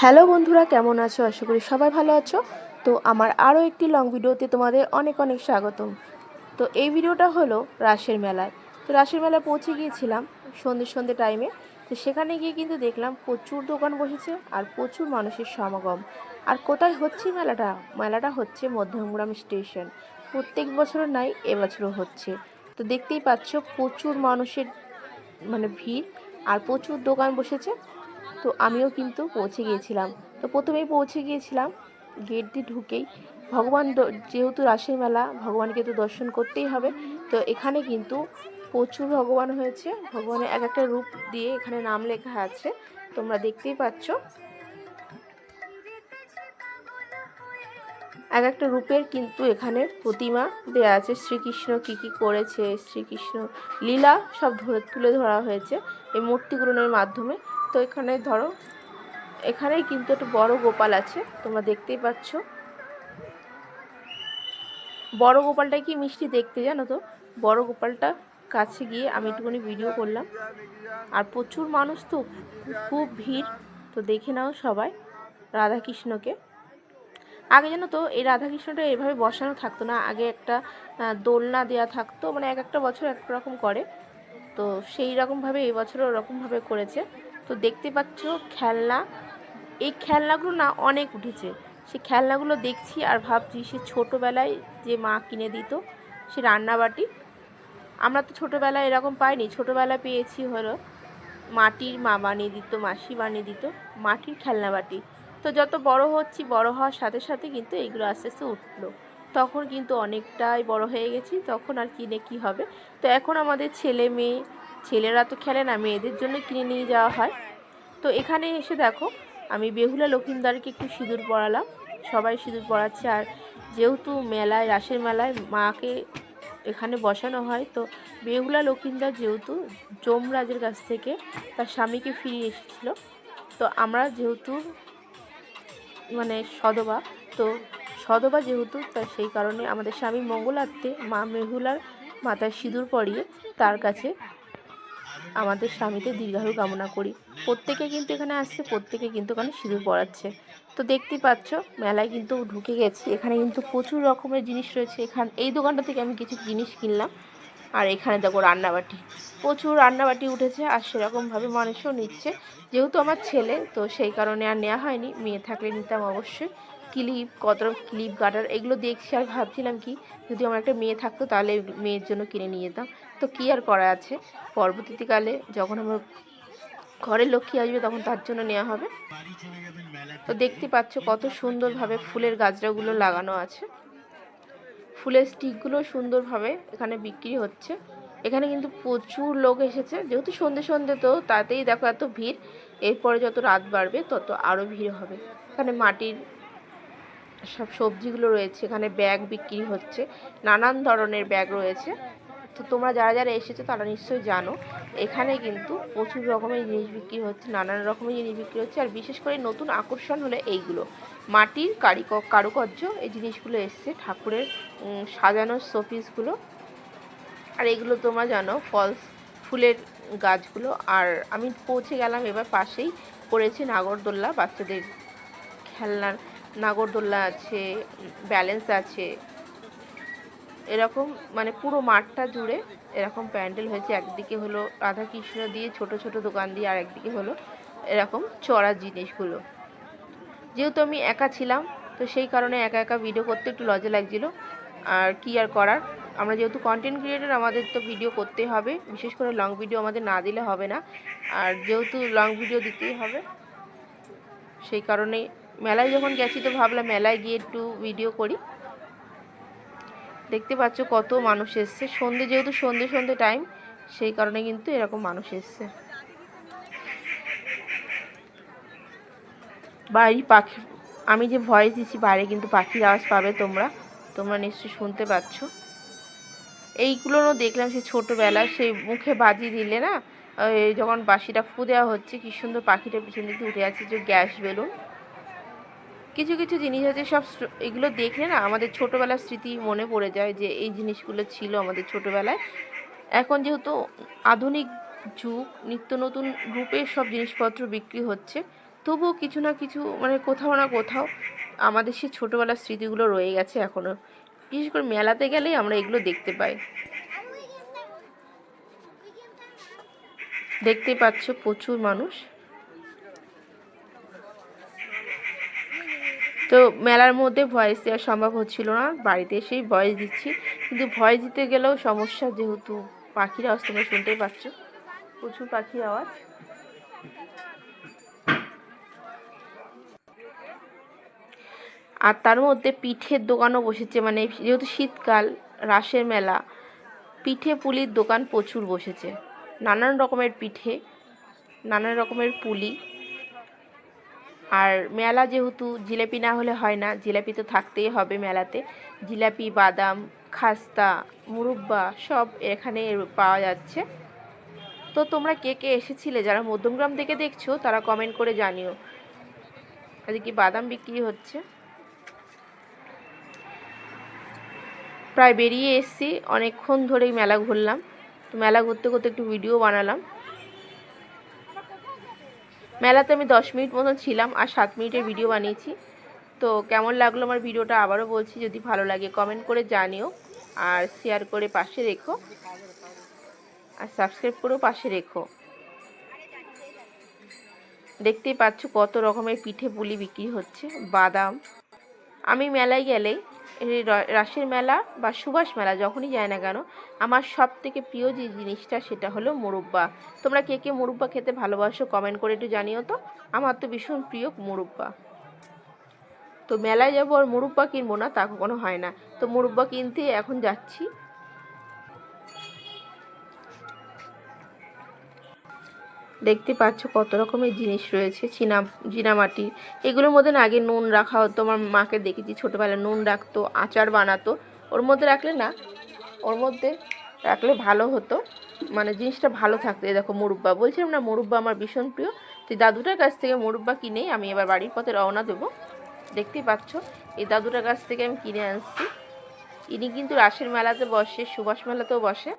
Hello বন্ধুরা, কেমন আছো? আশা করি সবাই ভালো আছো। তো আমার আরও একটি লং ভিডিওতে তোমাদের অনেক অনেক স্বাগতম। তো এই ভিডিওটা হলো রাসের মেলায়। তো রাসের মেলায় পৌঁছে গিয়েছিলাম সন্ধ্যে সন্ধ্যে টাইমে তো সেখানে গিয়ে কিন্তু দেখলাম প্রচুর দোকান বসেছে আর প্রচুর মানুষের সমাগম। আর কোথায় হচ্ছে মেলাটা? মেলাটা হচ্ছে মধ্যমগ্রাম স্টেশন প্রত্যেক বছরের নাই, এবছরও হচ্ছে। তো দেখতেই পাচ্ছ প্রচুর মানুষের মানে ভিড় আর প্রচুর দোকান বসেছে। তো আমিও কিন্তু পৌঁছে গিয়েছিলাম। তো প্রথমেই পৌঁছে গিয়েছিলাম গেট দিয়ে ঢুকেই। ভগবান যেহেতু রাসের মেলা, ভগবানকে তো দর্শন করতেই হবে। তো এখানে কিন্তু প্রচুর ভগবান হয়েছে। ভগবানের এক একটা রূপ দিয়ে এখানে নাম লেখা আছে। তোমরা দেখতেই পাচ্ছ। এক একটা রূপের কিন্তু এখানে প্রতিমা দেয়া আছে। শ্রীকৃষ্ণ কী কী করেছে, শ্রীকৃষ্ণ লীলা সব ধরে তুলে ধরা হয়েছে। এই মূর্তিগুলোর মাধ্যমে। তো এখানে ধরো, এখানেই কিন্তু একটা বড় গোপাল আছে, তোমরা দেখতেই পাচ্ছ। বড় গোপালটা কি মিষ্টি দেখতে জানো তো? বড় গোপালটা কাছে গিয়ে আমি একটুখানি ভিডিও করলাম। আর প্রচুর মানুষ তো, খুব ভিড়। তো দেখে নাও সবাই, রাধাকৃষ্ণকে। আগে জানো তো, এই রাধাকৃষ্ণটা এভাবে বসানো থাকতো না। আগে একটা দোলনা দেওয়া থাকতো মানে এক একটা বছর এক রকম করে। তো সেই রকমভাবে এই বছরও ওরকমভাবে করেছে। তো দেখতে পাচ্ছ খেলনা। এই খেলনাগুলো না অনেক উঠেছে। সে খেলনাগুলো দেখছি আর ভাবছি সে ছোটোবেলায় যে মা কিনে দিত, সে রান্নাবাটি। আমরা তো ছোটোবেলায় এরকম পাইনি। ছোটোবেলায় পেয়েছি হলো মাটির মা বানিয়ে দিত, মাসি বানিয়ে দিত মাটির খেলনা বাটি তো যত বড় হচ্ছি, বড় হওয়ার সাথে সাথে কিন্তু এইগুলো আস্তে আস্তে উঠল। তখন কিন্তু অনেকটাই বড় হয়ে গেছি, তখন আর কিনে কি হবে? তো এখন আমাদের ছেলে মেয়ে, ছেলেরা তো খেলে না, মেয়েদের জন্য কিনে নিয়ে যাওয়া হয়। তো এখানে এসে দেখো, আমি বেহুলা লক্ষিন্দারকে একটু সিঁদুর পরালাম। সবাই সিঁদুর পরাচ্ছে আর যেহেতু মেলায়, রাসের মেলায় মাকে এখানে বসানো হয়, তো বেহুলা লক্ষিন্দার যেহেতু যমরাজের কাছ থেকে তার স্বামীকে ফিরিয়ে এসেছিল, তো আমরা যেহেতু মানে সদবা, তো সদবা যেহেতু, তাই সেই কারণে আমাদের স্বামী মঙ্গলার্থে মা মেহুলার মাথায় সিঁদুর পরিয়ে তার কাছে আমাদের স্বামীতে দীর্ঘায়ু কামনা করি। প্রত্যেকে কিন্তু এখানে আসছে, প্রত্যেকে কিন্তু এখানে সিঁদুর পরাচ্ছে। তো দেখতেই পাচ্ছ, মেলায় কিন্তু ঢুকে গেছি। এখানে কিন্তু প্রচুর রকমের জিনিস রয়েছে। এখান, এই দোকানটা থেকে আমি কিছু জিনিস কিনলাম। আর এখানে দেখো রান্নাবাটি। প্রচুর রান্নাবাটি উঠেছে আর সেরকমভাবে মানুষও নিচ্ছে। যেহেতু আমার ছেলে, তো সেই কারণে আর নেওয়া হয়নি। মেয়ে থাকলে নিতাম অবশ্যই। ক্লিপ কত ক্লিপ গার্ডার এগুলো দেখছি আর ভাবছিলাম কি, যদি আমার একটা মেয়ে থাকতো তাহলে মেয়ের জন্য কিনে নিয়ে যেতাম। তো কী আর করা আছে? পরবর্তীকালে যখন আমার ঘরের লক্ষ্মী আসবে তখন তার জন্য নেওয়া হবে। তো দেখতে পাচ্ছ কত সুন্দরভাবে ফুলের গাছড়াগুলো লাগানো আছে। ফুলের স্টিকগুলো সুন্দরভাবে এখানে বিক্রি হচ্ছে। এখানে কিন্তু প্রচুর লোক এসেছে। যেহেতু সন্ধে সন্ধে তো তাতেই দেখো এত ভিড়, এরপরে যত রাত বাড়বে তত আরও ভিড় হবে। এখানে মাটির সব সবজিগুলো রয়েছে। এখানে ব্যাগ বিক্রি হচ্ছে। নানান ধরনের ব্যাগ রয়েছে। তো তোমরা যারা যারা এসেছ তারা নিশ্চয়ই জানো এখানে কিন্তু প্রচুর রকমের জিনিস বিক্রি হচ্ছে নানান রকমের জিনিস বিক্রি হচ্ছে আর বিশেষ করে নতুন আকর্ষণ হলো এইগুলো। মাটির কারিক কারুকার্য এই জিনিসগুলো এসছে ঠাকুরের উম, সাজানোর শোপিসগুলো। আর এগুলো তোমরা জানো ফলস ফুলের গাছগুলো। আর আমি পৌঁছে গেলাম এবার পাশেই পড়েছে নাগরদোল্লা বাচ্চাদের খেলনার নাগরদোল্লা আছে ব্যালেন্স আছে এরকম মানে পুরো মাঠটা জুড়ে এরকম প্যান্ডেল হয়েছে। একদিকে হলো রাধাকৃষ্ণ দিয়ে ছোট ছোট দোকান দিয়ে, আর একদিকে হলো এরকম চড়া জিনিসগুলো। যেহেতু আমি একা ছিলাম, তো সেই কারণে একা একা ভিডিও করতে একটু লজ্জা লাগছিল। আর কি আর করার? আমরা যেহেতু কন্টেন্ট ক্রিয়েটার আমাদের তো ভিডিও করতেই হবে। বিশেষ করে লং ভিডিও আমাদের না দিলে হবে না। আর যেহেতু লং ভিডিও দিতেই হবে, সেই কারণে মেলায় যখন গেছি, তো ভাবলাম মেলায় গিয়ে একটু ভিডিও করি। দেখতে পাচ্ছ কত মানুষ এসছে। সন্ধে যেহেতু সন্ধে সন্ধে টাইম সেই কারণে কিন্তু এরকম মানুষ এসছে। বাইরে পাখি, আমি যে ভয়েস দিচ্ছি, বাইরে কিন্তু পাখির আওয়াজ পাবে তোমরা। তোমরা নিশ্চয়ই শুনতে পাচ্ছ। এইগুলোও দেখলাম সে ছোটোবেলায় সেই মুখে বাজি দিলে না যখন বাঁশিটা ফু দেওয়া হচ্ছে, কি সুন্দর পাখিটা পিছন দিকে উঠে আছে যে গ্যাস বেলুন। কিছু কিছু জিনিস আছে, সব এগুলো দেখলে না আমাদের ছোটোবেলার স্মৃতি মনে পড়ে যায় যে এই জিনিসগুলো ছিল আমাদের ছোটোবেলায়। এখন যেহেতু আধুনিক যুগ, নিত্য নতুন রূপের সব জিনিসপত্র বিক্রি হচ্ছে, তবুও কিছু না কিছু মানে কোথাও না কোথাও আমাদের সেই ছোটোবেলার স্মৃতিগুলো রয়ে গেছে এখনও বিশেষ করে মেলাতে গেলেই আমরা এগুলো দেখতে পাই। দেখতেই পাচ্ছ প্রচুর মানুষ। তো মেলার মধ্যে ভয়েস দেওয়া সম্ভব হচ্ছিল না। বাড়িতে এসেই ভয়েস দিচ্ছি। কিন্তু ভয়েস দিতে গেলেও সমস্যা যেহেতু পাখির আওয়াজ তোমরা শুনতেই পাচ্ছ। প্রচুর পাখির আওয়াজ। আর তার মধ্যে পিঠের দোকানও বসেছে। মানে যেহেতু শীতকাল, রাসের মেলা, পিঠে পুলির দোকান প্রচুর বসেছে। নানান রকমের পিঠে, নানান রকমের পুলি। আর মেলা যেহেতু জিলেপি না হলে হয় না, জিলাপি তো থাকতেই হবে মেলাতে। জিলাপি, বাদাম, খাস্তা, মুরব্বা সব এখানে পাওয়া যাচ্ছে। তো তোমরা কে কে এসেছিলে? যারা মধ্যমগ্রাম থেকে দেখছ, তারা কমেন্ট করে জানিও। এদিকে বাদাম বিক্রি হচ্ছে? প্রায় বেরিয়ে এসেছি, অনেকক্ষণ ধরেই মেলা ঘুরলাম। তো মেলা ঘুরতে ঘুরতে একটু ভিডিও বানালাম। মেলাতে আমি দশ মিনিট মতন ছিলাম আর সাত মিনিটের ভিডিও বানিয়েছি। তো কেমন লাগল আমার ভিডিওটা আবারও বলছি, যদি ভালো লাগে কমেন্ট করে জানিও আর শেয়ার করে পাশে রেখো। আর সাবস্ক্রাইব করেও পাশে রেখো। দেখতেই পাচ্ছ কত রকমের পিঠে পুলি বিক্রি হচ্ছে। বাদাম। আমি মেলায় গেলেই রাসের মেলা বা সুভাষ মেলা যখনই যায় না কেন, আমার সব থেকে প্রিয় যে জিনিসটা সেটা হলো মুরব্বা। তোমরা কে কে মুরব্বা খেতে ভালোবাসো কমেন্ট করে একটু জানিও তো। আমার তো ভীষণ প্রিয় মুরব্বা। তো মেলায় যাব আর মুরব্বা কিনবো না, তা কখনো হয় না। তো মুরব্বা কিনতে এখন যাচ্ছি। দেখতে পাচ্ছ কত রকমের জিনিস রয়েছে, চীনা চীনামাটি এগুলোর মধ্যে আগে নুন রাখা হতো, আমার মাকে দেখেছি ছোটোবেলায় নুন রাখতো, আচার বানাতো। ওর মধ্যে রাখলে না, ওর মধ্যে রাখলে ভালো হতো। মানে জিনিসটা ভালো থাকতো। এই দেখো মুরব্বা, বলছিলাম না মুরব্বা আমার ভীষণ প্রিয়। তো দাদুটার কাছ থেকে মুরব্বা কিনেই আমি এবার বাড়ির পথে রওনা দেবো। দেখতেই পাচ্ছ, এই দাদুটার কাছ থেকে আমি কিনে আনছি। ইনি কিন্তু রাসের মেলাতে বসে, সুভাষ মেলাতেও বসে।